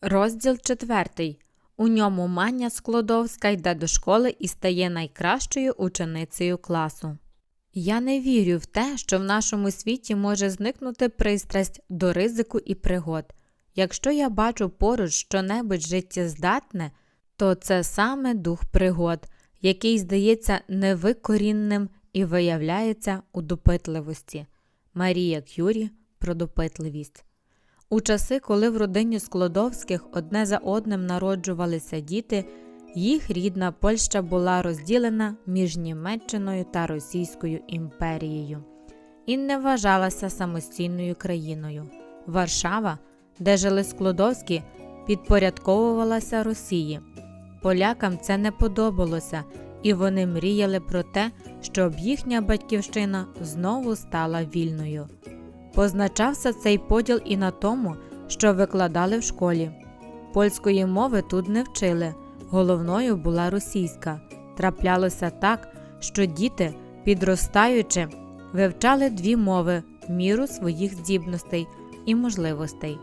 Розділ четвертий. У ньому Маня Склодовська йде до школи і стає найкращою ученицею класу. Я не вірю в те, що в нашому світі може зникнути пристрасть до ризику і пригод. Якщо я бачу поруч щонебудь життєздатне, то це саме дух пригод, який здається невикорінним і виявляється у допитливості. Марія Кюрі про допитливість. У часи, коли в родині Складовських одне за одним народжувалися діти, їх рідна Польща була розділена між Німеччиною та Російською імперією і не вважалася самостійною країною. Варшава, де жили Складовські, підпорядковувалася Росії. Полякам це не подобалося, і вони мріяли про те, щоб їхня батьківщина знову стала вільною. Позначався цей поділ і на тому, що викладали в школі. Польської мови тут не вчили, головною була російська. Траплялося так, що діти, підростаючи, вивчали дві мови в міру своїх здібностей і можливостей.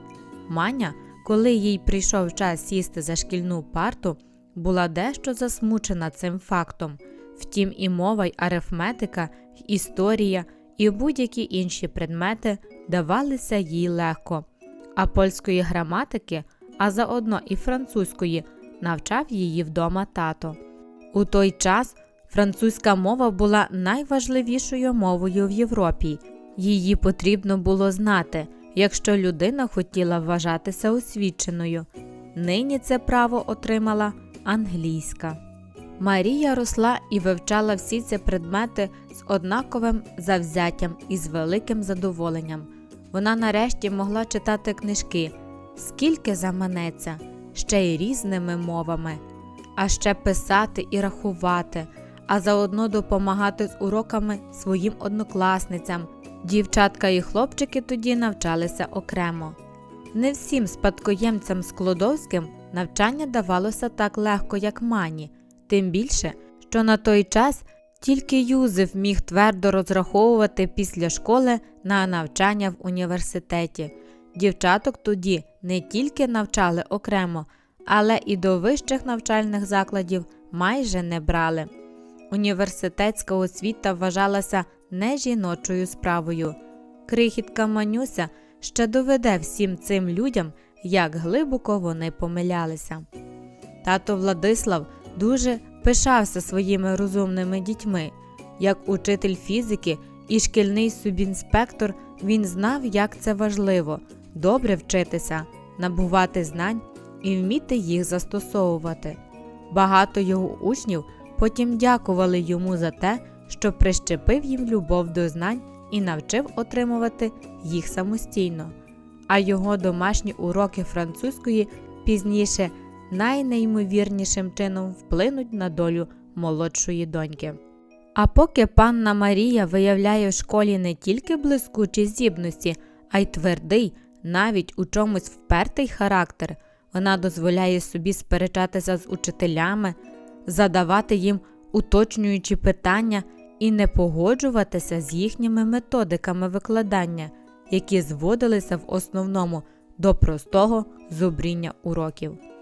Маня, коли їй прийшов час сісти за шкільну парту, була дещо засмучена цим фактом. Втім, і мова, й арифметика, й історія і будь-які інші предмети давалися їй легко, а польської граматики, а заодно і французької, навчав її вдома тато. У той час французька мова була найважливішою мовою в Європі. Її потрібно було знати, якщо людина хотіла вважатися освіченою. Нині це право отримала англійська. Марія росла і вивчала всі ці предмети з однаковим завзяттям і з великим задоволенням. Вона нарешті могла читати книжки, скільки заманеться, ще й різними мовами, а ще писати і рахувати, а заодно допомагати з уроками своїм однокласницям. Дівчатка і хлопчики тоді навчалися окремо. Не всім спадкоємцям Склодовським навчання давалося так легко, як мані, тим більше, що на той час тільки Юзеф міг твердо розраховувати після школи на навчання в університеті. Дівчаток тоді не тільки навчали окремо, але і до вищих навчальних закладів майже не брали. Університетська освіта вважалася не жіночою справою. Крихітка Манюся ще доведе всім цим людям, як глибоко вони помилялися. Тато Владислав дуже пишався своїми розумними дітьми. Як учитель фізики і шкільний субінспектор, він знав, як це важливо добре вчитися, набувати знань і вміти їх застосовувати. Багато його учнів потім дякували йому за те, що прищепив їм любов до знань і навчив отримувати їх самостійно. А його домашні уроки французької пізніше найнеймовірнішим чином вплинуть на долю молодшої доньки. А поки панна Марія виявляє в школі не тільки блискучі здібності, а й твердий, навіть у чомусь впертий характер, вона дозволяє собі сперечатися з учителями, задавати їм уточнюючі питання і не погоджуватися з їхніми методиками викладання, які зводилися в основному до простого зубріння уроків.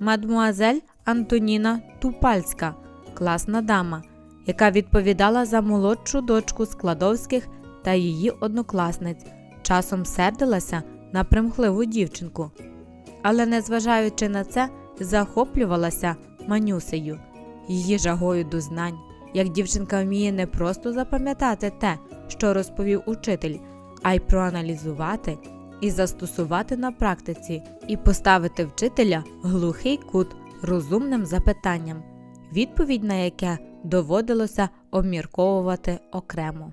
Мадмуазель Антоніна Тупальська, класна дама, яка відповідала за молодшу дочку Складовських та її однокласниць, часом сердилася на примхливу дівчинку. Але, незважаючи на це, захоплювалася Манюсею, її жагою до знань, як дівчинка вміє не просто запам'ятати те, що розповів учитель, а й проаналізувати і застосувати на практиці, і поставити вчителя глухий кут розумним запитанням, відповідь на яке доводилося обмірковувати окремо.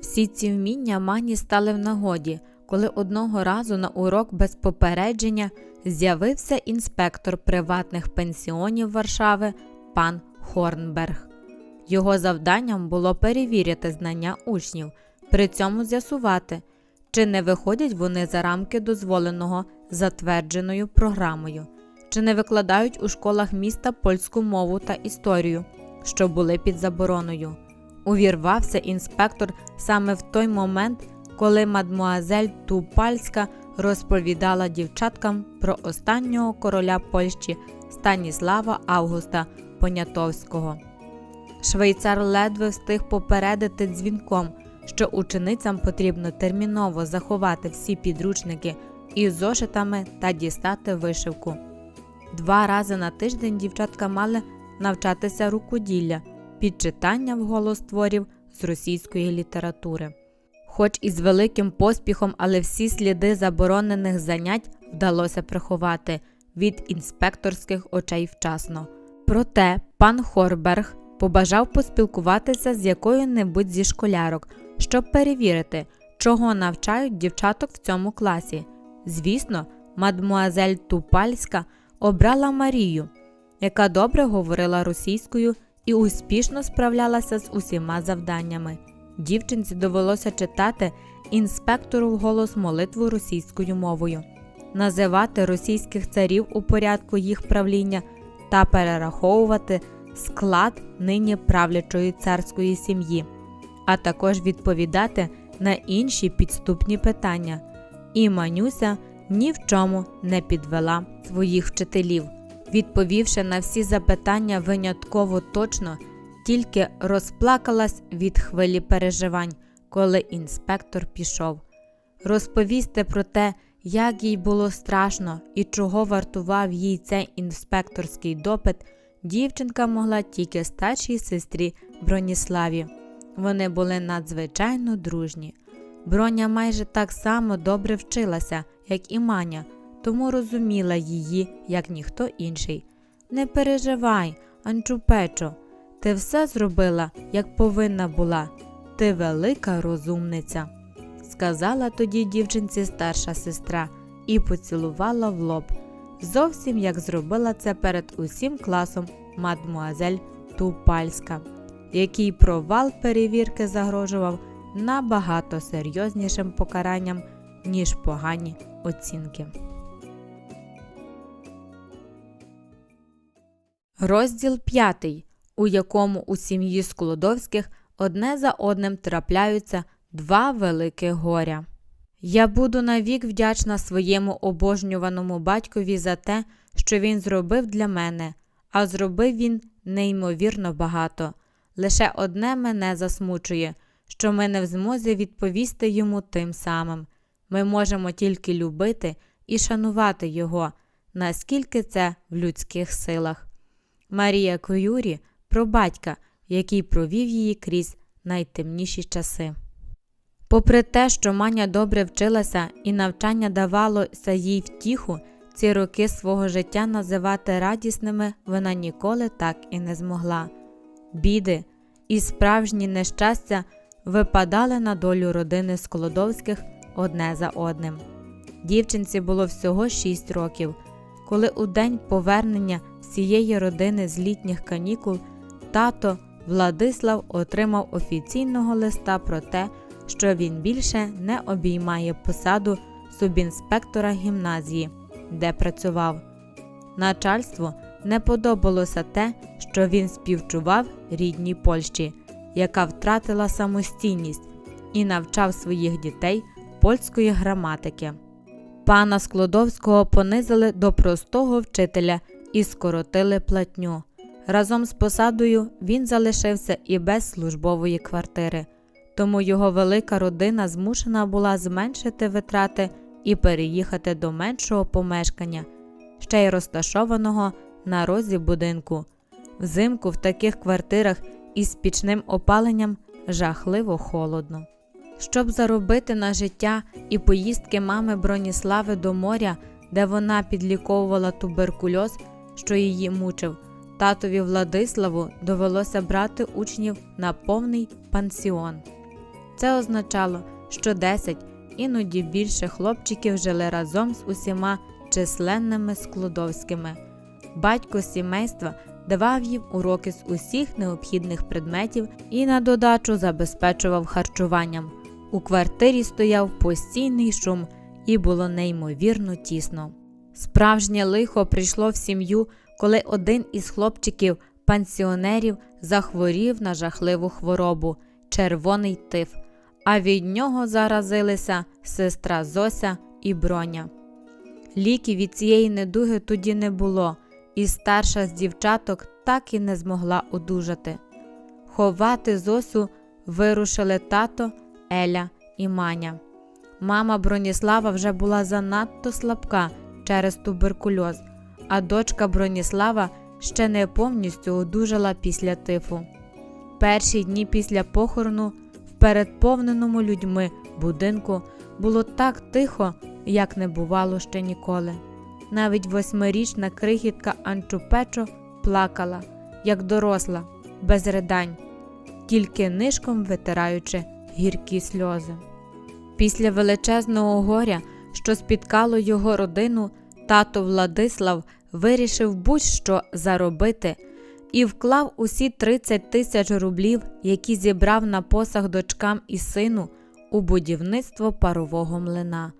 Всі ці вміння мані стали в нагоді, коли одного разу на урок без попередження з'явився інспектор приватних пенсіонів Варшави пан Хорнберг. Його завданням було перевірити знання учнів, при цьому з'ясувати, чи не виходять вони за рамки дозволеного затвердженою програмою, чи не викладають у школах міста польську мову та історію, що були під забороною. Увірвався інспектор саме в той момент, коли мадмуазель Тупальська розповідала дівчаткам про останнього короля Польщі Станіслава Августа Понятовського. Швейцар ледве встиг попередити дзвінком, що ученицям потрібно терміново заховати всі підручники із зошитами та дістати вишивку. Два рази на тиждень дівчатка мали навчатися рукоділля під читання вголос творів з російської літератури. Хоч і з великим поспіхом, але всі сліди заборонених занять вдалося приховати від інспекторських очей вчасно. Проте пан Хорберг побажав поспілкуватися з якою-небудь зі школярок, щоб перевірити, чого навчають дівчаток в цьому класі. Звісно, мадмуазель Тупальська обрала Марію, яка добре говорила російською і успішно справлялася з усіма завданнями. Дівчинці довелося читати інспектору вголос молитву російською мовою, називати російських царів у порядку їх правління та перераховувати склад нині правлячої царської сім'ї, а також відповідати на інші підступні питання. І Манюся ні в чому не підвела своїх вчителів, відповівши на всі запитання винятково точно, тільки розплакалась від хвилі переживань, коли інспектор пішов. Розповісти про те, як їй було страшно і чого вартував їй цей інспекторський допит, дівчинка могла тільки старшій сестрі Броніславі. Вони були надзвичайно дружні. Броня майже так само добре вчилася, як і Маня, тому розуміла її, як ніхто інший. Не переживай, Анчупечо, ти все зробила, як повинна була. Ти велика розумниця, сказала тоді дівчинці старша сестра і поцілувала в лоб, зовсім як зробила це перед усім класом мадмуазель Тупальська, який провал перевірки загрожував набагато серйознішим покаранням, ніж погані оцінки. Розділ п'ятий, у якому у сім'ї Сколодовських одне за одним трапляються два великих горя. Я буду навік вдячна своєму обожнюваному батькові за те, що він зробив для мене, а зробив він неймовірно багато. Лише одне мене засмучує, що ми не в змозі відповісти йому тим самим. Ми можемо тільки любити і шанувати його, наскільки це в людських силах. Марія Коюрі про батька, який провів її крізь найтемніші часи. Попри те, що Маня добре вчилася і навчання давалося їй втіху, ці роки свого життя називати радісними вона ніколи так і не змогла. Біди і справжні нещастя випадали на долю родини Сколодовських одне за одним. Дівчинці було всього 6 років, коли у день повернення всієї родини з літніх канікул тато Владислав отримав офіційного листа про те, що він більше не обіймає посаду субінспектора гімназії, де працював. Начальству не подобалося те, що він співчував рідній Польщі, яка втратила самостійність і навчав своїх дітей польської граматики. Пана Склодовського понизили до простого вчителя і скоротили платню. Разом з посадою він залишився і без службової квартири, тому його велика родина змушена була зменшити витрати і переїхати до меншого помешкання, ще й розташованого на розі будинку. Взимку в таких квартирах із пічним опаленням жахливо холодно. Щоб заробити на життя і поїздки мами Броніслави до моря, де вона підліковувала туберкульоз, що її мучив, татові Владиславу довелося брати учнів на повний пансіон. Це означало, що 10, іноді більше хлопчиків жили разом з усіма численними складовськими. Батько сімейства давав їм уроки з усіх необхідних предметів і на додачу забезпечував харчуванням. У квартирі стояв постійний шум і було неймовірно тісно. Справжнє лихо прийшло в сім'ю, коли один із хлопчиків пансіонерів захворів на жахливу хворобу червоний тиф, а від нього заразилися сестра Зося і броня. Ліків від цієї недуги тоді не було, і старша з дівчаток так і не змогла одужати. Ховати Зосю вирушили тато, Еля і Маня. Мама Броніслава вже була занадто слабка через туберкульоз, а дочка Броніслава ще не повністю одужала після тифу. Перші дні після похорону в передповненому людьми будинку було так тихо, як не бувало ще ніколи. Навіть восьмирічна крихітка Анчупечо плакала, як доросла, без ридань, тільки нишком витираючи гіркі сльози. Після величезного горя, що спіткало його родину, тато Владислав вирішив будь-що заробити і вклав усі 30 тисяч рублів, які зібрав на посаг дочкам і сину, у будівництво парового млина.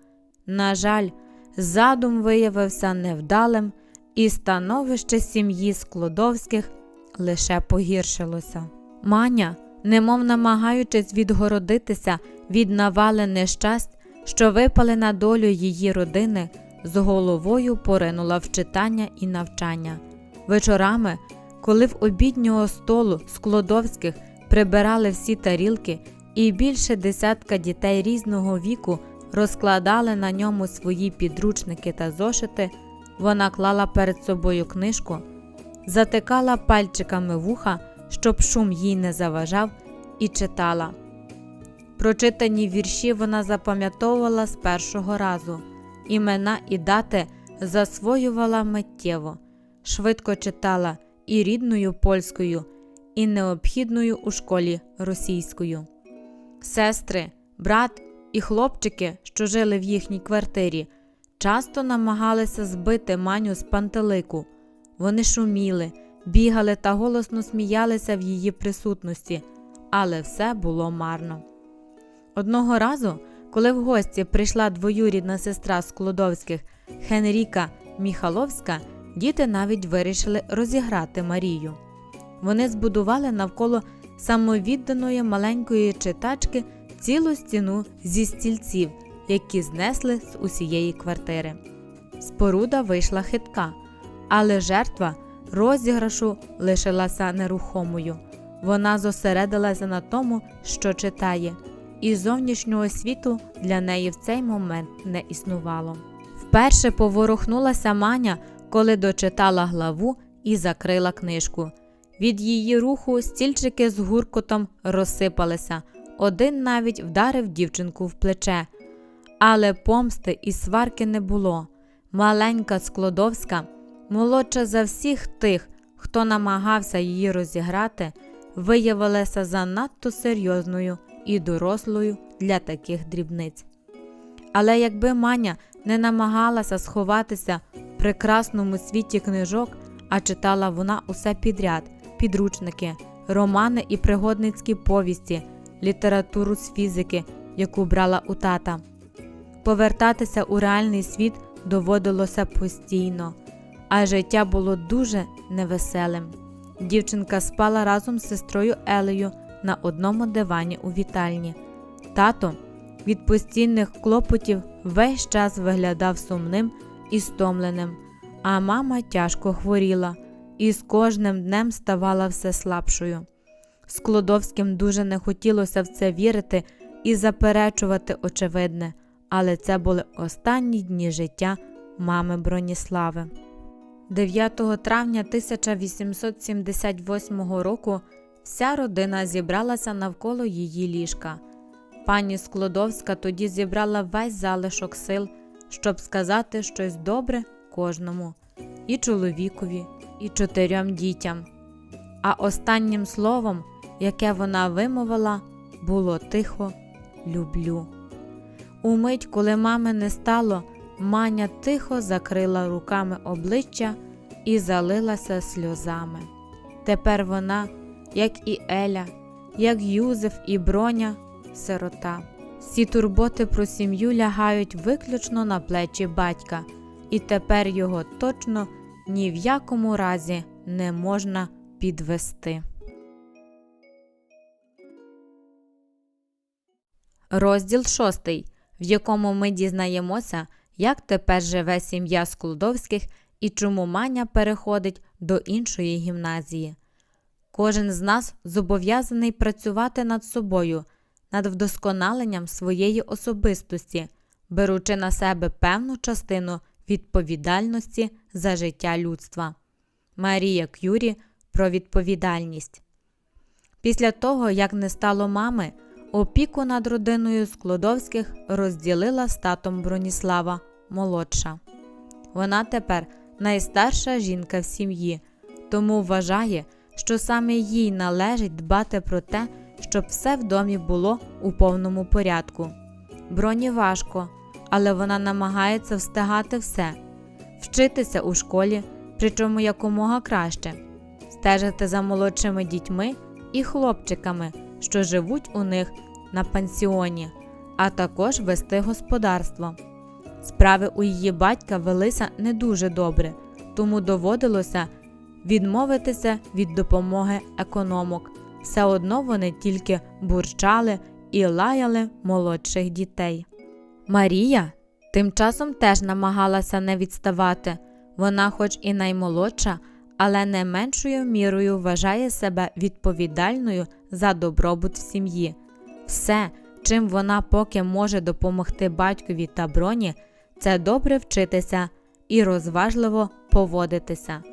На жаль, задум виявився невдалим, і становище сім'ї Склодовських лише погіршилося. Маня, немов намагаючись відгородитися від навали нещасть, що випали на долю її родини, з головою поринула в читання і навчання. Вечорами, коли в обіднього столу Склодовських прибирали всі тарілки, і більше десятка дітей різного віку розкладали на ньому свої підручники та зошити, вона клала перед собою книжку, затикала пальчиками вуха, щоб шум їй не заважав, і читала. Прочитані вірші вона запам'ятовувала з першого разу, імена і дати засвоювала миттєво, швидко читала і рідною польською, і необхідною у школі російською. Сестри, брат і хлопчики, що жили в їхній квартирі, часто намагалися збити маню з пантелику. Вони шуміли, бігали та голосно сміялися в її присутності, але все було марно. Одного разу, коли в гості прийшла двоюрідна сестра Склодовських Хенріка Міхаловська, діти навіть вирішили розіграти Марію. Вони збудували навколо самовідданої маленької читачки цілу стіну зі стільців, які знесли з усієї квартири. Споруда вийшла хитка, але жертва розіграшу лишилася нерухомою. Вона зосередилася на тому, що читає, і зовнішнього світу для неї в цей момент не існувало. Вперше поворухнулася Маня, коли дочитала главу і закрила книжку. Від її руху стільчики з гуркотом розсипалися, один навіть вдарив дівчинку в плече. Але помсти і сварки не було. Маленька Склодовська, молодша за всіх тих, хто намагався її розіграти, виявилася занадто серйозною і дорослою для таких дрібниць. Але якби Маня не намагалася сховатися в прекрасному світі книжок, а читала вона усе підряд підручники, романи і пригодницькі повісті, літературу з фізики, яку брала у тата. Повертатися у реальний світ доводилося постійно, а життя було дуже невеселим. Дівчинка спала разом з сестрою Елею на одному дивані у вітальні. Тато від постійних клопотів весь час виглядав сумним і стомленим, а мама тяжко хворіла і з кожним днем ставала все слабшою. Склодовським дуже не хотілося в це вірити і заперечувати очевидне, але це були останні дні життя мами Броніслави. 9 травня 1878 року вся родина зібралася навколо її ліжка. Пані Склодовська тоді зібрала весь залишок сил, щоб сказати щось добре кожному і чоловікові, і чотирьом дітям. А останнім словом, яке вона вимовила, було тихо люблю. Умить, коли мами не стало, маня тихо закрила руками обличчя і залилася сльозами. Тепер вона, як і Еля, як Юзеф і Броня, сирота. Всі турботи про сім'ю лягають виключно на плечі батька, і тепер його точно ні в якому разі не можна підвести. Розділ шостий, в якому ми дізнаємося, як тепер живе сім'я Сколодовських і чому Маня переходить до іншої гімназії. Кожен з нас зобов'язаний працювати над собою, над вдосконаленням своєї особистості, беручи на себе певну частину відповідальності за життя людства. Марія Кюрі про відповідальність. Після того, як не стало мами, опіку над родиною Склодовських розділила з татом Броніслава молодша. Вона тепер найстарша жінка в сім'ї, тому вважає, що саме їй належить дбати про те, щоб все в домі було у повному порядку. Броні важко, але вона намагається встигати все, вчитися у школі, причому якомога краще, стежити за молодшими дітьми і хлопчиками, що живуть у них на пансіоні, а також вести господарство. Справи у її батька велися не дуже добре, тому доводилося відмовитися від допомоги економок. Все одно вони тільки бурчали і лаяли молодших дітей. Марія тим часом теж намагалася не відставати. Вона, хоч і наймолодша, але не меншою мірою вважає себе відповідальною за добробут в сім'ї. Все, чим вона поки може допомогти батькові та броні, це добре вчитися і розважливо поводитися.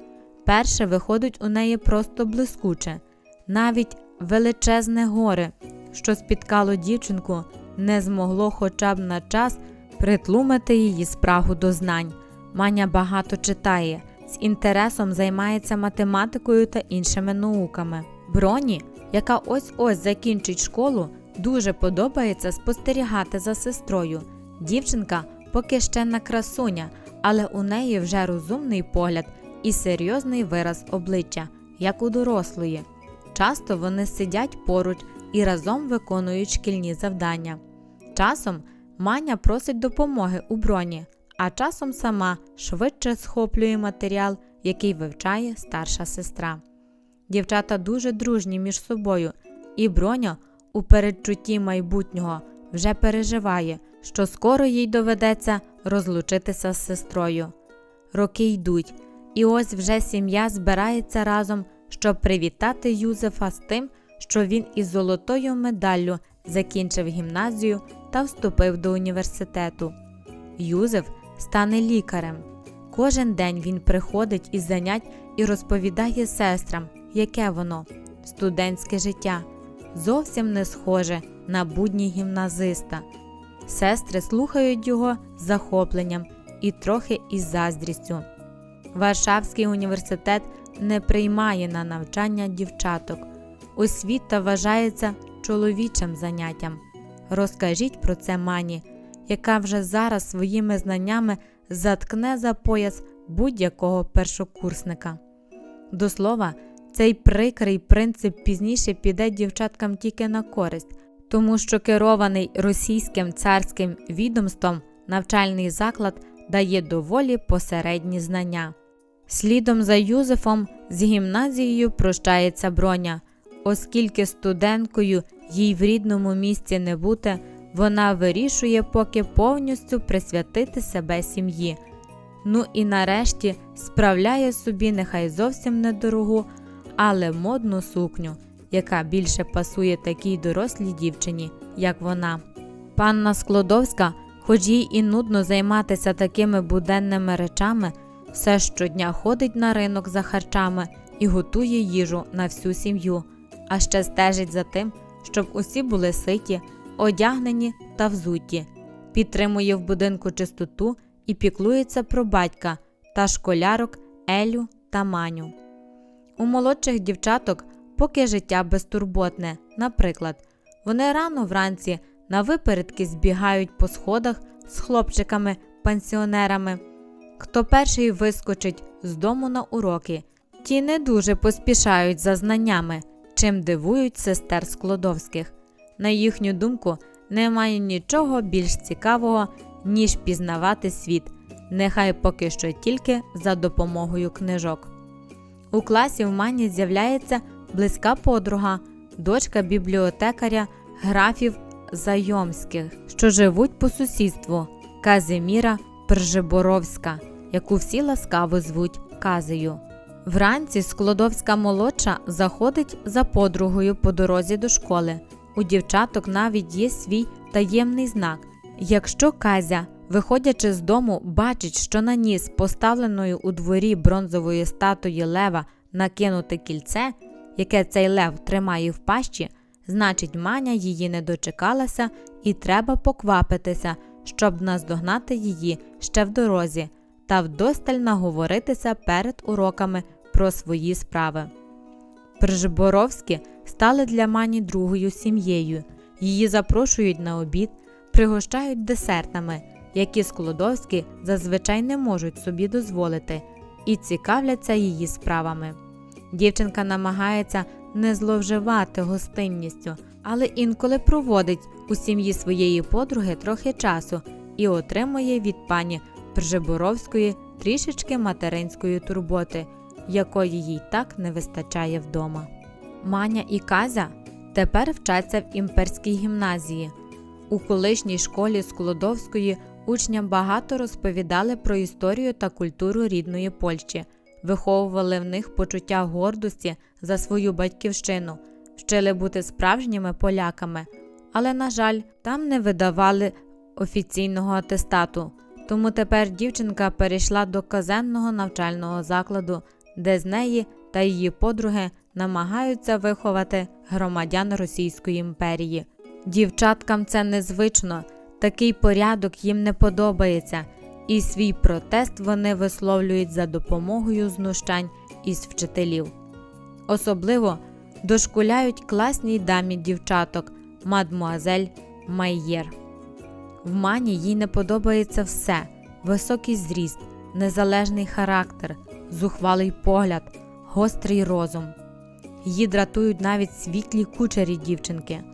Перше виходить у неї просто блискуче, навіть величезне горе, що спіткало дівчинку, не змогло хоча б на час притлумити її спрагу до знань. Маня багато читає, з інтересом займається математикою та іншими науками. Броні, яка ось-ось закінчить школу, дуже подобається спостерігати за сестрою. Дівчинка поки ще не красуня, але у неї вже розумний погляд і серйозний вираз обличчя, як у дорослої. Часто вони сидять поруч і разом виконують шкільні завдання. Часом Маня просить допомоги у броні, а часом сама швидше схоплює матеріал, який вивчає старша сестра. Дівчата дуже дружні між собою, і броня у передчутті майбутнього вже переживає, що скоро їй доведеться розлучитися з сестрою. Роки йдуть, і ось вже сім'я збирається разом, щоб привітати Юзефа з тим, що він із золотою медаллю закінчив гімназію та вступив до університету. Юзеф стане лікарем. Кожен день він приходить із занять і розповідає сестрам, яке воно студентське життя, зовсім не схоже на будні гімназиста. Сестри слухають його з захопленням і трохи із заздрістю. Варшавський університет не приймає на навчання дівчаток. Освіта вважається чоловічим заняттям. Розкажіть про це мані, яка вже зараз своїми знаннями заткне за пояс будь-якого першокурсника. До слова, цей прикрий принцип пізніше піде дівчаткам тільки на користь, тому що керований російським царським відомством навчальний заклад дає доволі посередні знання. Слідом за Юзефом з гімназією прощається броня, оскільки студенткою їй в рідному місці не бути, вона вирішує поки повністю присвятити себе сім'ї. Ну і нарешті справляє собі нехай зовсім недорогу, але модну сукню, яка більше пасує такій дорослій дівчині, як вона. Панна Склодовська, хоч їй і нудно займатися такими буденними речами, все щодня ходить на ринок за харчами і готує їжу на всю сім'ю, а ще стежить за тим, щоб усі були ситі, одягнені та взуті, підтримує в будинку чистоту і піклується про батька та школярок Елю та Маню. У молодших дівчаток поки життя безтурботне, наприклад, вони рано вранці на випередки збігають по сходах з хлопчиками-пансіонерами. Хто перший вискочить з дому на уроки, ті не дуже поспішають за знаннями, чим дивують сестер Складовських. На їхню думку, немає нічого більш цікавого, ніж пізнавати світ, нехай поки що тільки за допомогою книжок. У класі в Мані з'являється близька подруга, дочка бібліотекаря графів Зайомських, що живуть по сусідству Казиміра Пржеборовська, яку всі ласкаво звуть Казею. Вранці Складовська молодша заходить за подругою по дорозі до школи. У дівчаток навіть є свій таємний знак. Якщо Казя, виходячи з дому, бачить, що на ніс поставленої у дворі бронзової статуї лева накинуте кільце, яке цей лев тримає в пащі, значить маня її не дочекалася і треба поквапитися, щоб наздогнати її ще в дорозі та вдосталь наговоритися перед уроками про свої справи. Пржеборовські стали для мані другою сім'єю. Її запрошують на обід, пригощають десертами, які сколодовські зазвичай не можуть собі дозволити, і цікавляться її справами. Дівчинка намагається не зловживати гостинністю, але інколи проводить у сім'ї своєї подруги трохи часу і отримує від пані Пржеборовської трішечки материнської турботи, якої їй так не вистачає вдома. Маня і Казя тепер вчаться в імперській гімназії. У колишній школі Сколодовської учням багато розповідали про історію та культуру рідної Польщі, виховували в них почуття гордості за свою батьківщину, вчили бути справжніми поляками, але, на жаль, там не видавали офіційного атестату. Тому тепер дівчинка перейшла до казенного навчального закладу, де з неї та її подруги намагаються виховати громадян Російської імперії. Дівчаткам це незвично, такий порядок їм не подобається, і свій протест вони висловлюють за допомогою знущань із вчителів. Особливо дошкуляють класній дамі дівчаток мадмуазель Майєр. В мані їй не подобається все: високий зріст, незалежний характер, зухвалий погляд, гострий розум. Її дратують навіть світлі кучері дівчинки.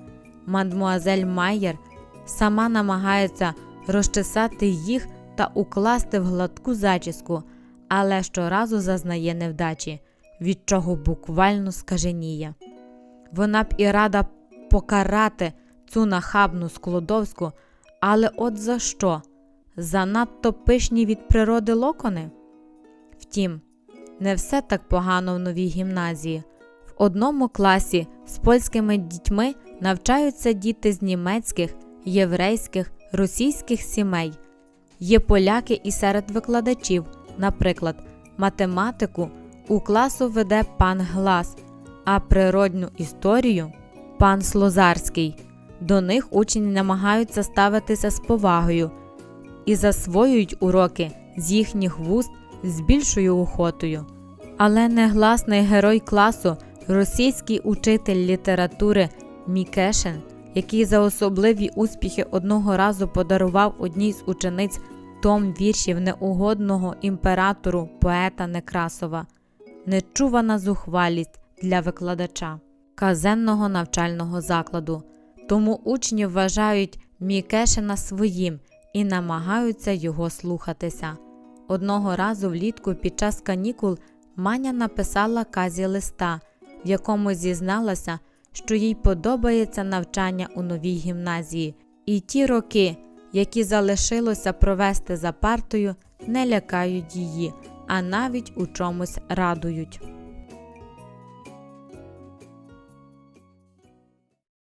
Мадмуазель Майєр сама намагається розчесати їх та укласти в гладку зачіску, але щоразу зазнає невдачі, від чого буквально скаженіє. Вона б і рада покарати цю нахабну складовську, але от за що? Занадто пишні від природи локони? Втім, не все так погано в новій гімназії. Одному класі з польськими дітьми навчаються діти з німецьких, єврейських, російських сімей. Є поляки і серед викладачів, наприклад, математику у класу веде пан Глас, а природню історію пан Слозарський. До них учні намагаються ставитися з повагою і засвоюють уроки з їхніх вуст з більшою охотою. Але негласний герой класу, російський учитель літератури Мікешин, який за особливі успіхи одного разу подарував одній з учениць том віршів неугодного імператору поета Некрасова, нечувана зухвалість для викладача казенного навчального закладу. Тому учні вважають Мікешина своїм і намагаються його слухатися. Одного разу влітку під час канікул Маня написала казі листа, в якому зізналася, що їй подобається навчання у новій гімназії, і ті роки, які залишилося провести за партою, не лякають її, а навіть у чомусь радують.